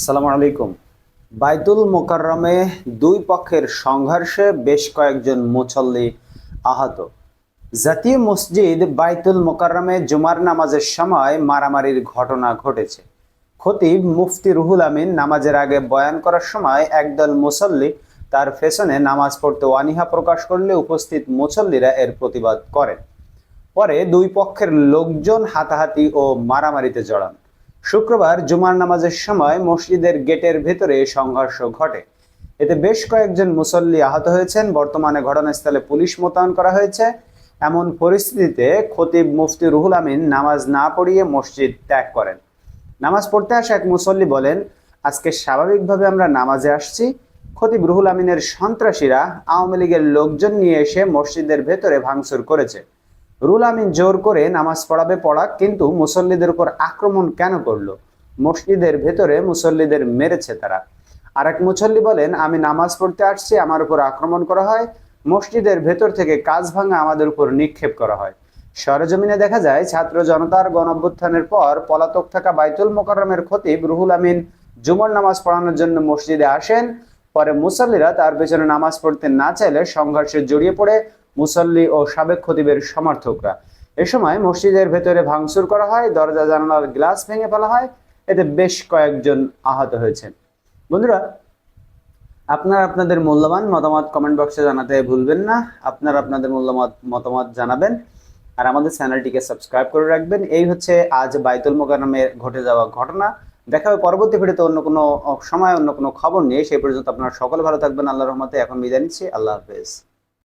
আসসালামু আলাইকুম। বাইতুল মোকাররমে দুই পক্ষের সংঘর্ষে বেশ কয়েকজন মুসল্লি আহত। জাতীয় মসজিদ বাইতুল মোকাররমে জুমার নামাজের সময় মারামারির ঘটনা ঘটেছে। খতিব মুফতি রুহুল আমিন নামাজের আগে বয়ান করার সময় একদল মুসল্লি তার ফেশনে নামাজ পড়তে অনীহা প্রকাশ করলে উপস্থিত মুসল্লিরা এর প্রতিবাদ করেন। পরে দুই পক্ষের লোকজন হাতাহাতি ও মারামারিতে জড়ান। শুক্রবার জুমার নামাজের সময় মসজিদের গেটের ভেতরে সংঘর্ষ ঘটে। এতে বেশ কয়েকজন মুসল্লি আহত হয়েছেন। বর্তমানে ঘটনাস্থলে পুলিশ মোতায়েন করা হয়েছে। এমন পরিস্থিতিতে খতিব মুফতি রুহুল আমিন নামাজ না পড়িয়ে মসজিদ ত্যাগ করেন। নামাজ পড়তে আসা এক মুসল্লি বলেন, আজকে স্বাভাবিকভাবে আমরা নামাজে আসছি। খতিব রুহুল আমিনের সন্ত্রাসীরা আওয়ামী লীগের লোকজন নিয়ে এসে মসজিদের ভেতরে ভাঙচুর করেছে। রুল আমিন জোর করে নামাজ পড়াবে পড়াক কিন্তু মুসল্লিদের উপর আক্রমণ কেন করল? মসজিদের ভেতরে মুসল্লিদের মেরেছে তারা। আর এক মুসল্লি বলেন, আমি নামাজ পড়তে আসছি, আমার উপর আক্রমণ করা হয়। মসজিদের ভেতর থেকে কাজ ভাঙা আমাদের উপর নিক্ষেপ করা হয়। সরেজমিনে দেখা যায়, ছাত্র জনতার গণঅভ্যুত্থানের পর পলাতক থাকা বাইতুল মোকাররমের খতিব রুহুল আমিন জুমর নামাজ পড়ানোর জন্য মসজিদে আসেন। পরে মুসল্লিরা তার পেছনে নামাজ পড়তে না চাইলে সংঘর্ষে জড়িয়ে পড়ে। মুসল্লি ও সাবেক খতিবের সমর্থকরা। এ সময় মসজিদের ভেতরে ভাঙচুর করা হয়, দরজা, জানালার গ্লাস ভেঙে ফেলা হয়। এতে বেশ কয়েকজন আহত হয়েছেন। বন্ধুরা, আপনারা আপনাদের মূল্যবান মতামত কমেন্ট বক্সে জানাতে ভুলবেন না। আপনারা আপনাদের মূল্যমত মতামত জানাবেন আর আমাদের চ্যানেলটিকে সাবস্ক্রাইব করে রাখবেন। এই হচ্ছে আজ বাইতুল মোকাররমে ঘটে যাওয়া ঘটনা। দেখা হবে পরবর্তী ভিডিওতে অন্য কোনো সময়, অন্য কোনো খবর নিয়ে। সেই পর্যন্ত আপনারা সকলে ভালো থাকবেন। আল্লাহ রহমতে এখন বিদায় নিচ্ছি। আল্লাহ হাফেজ।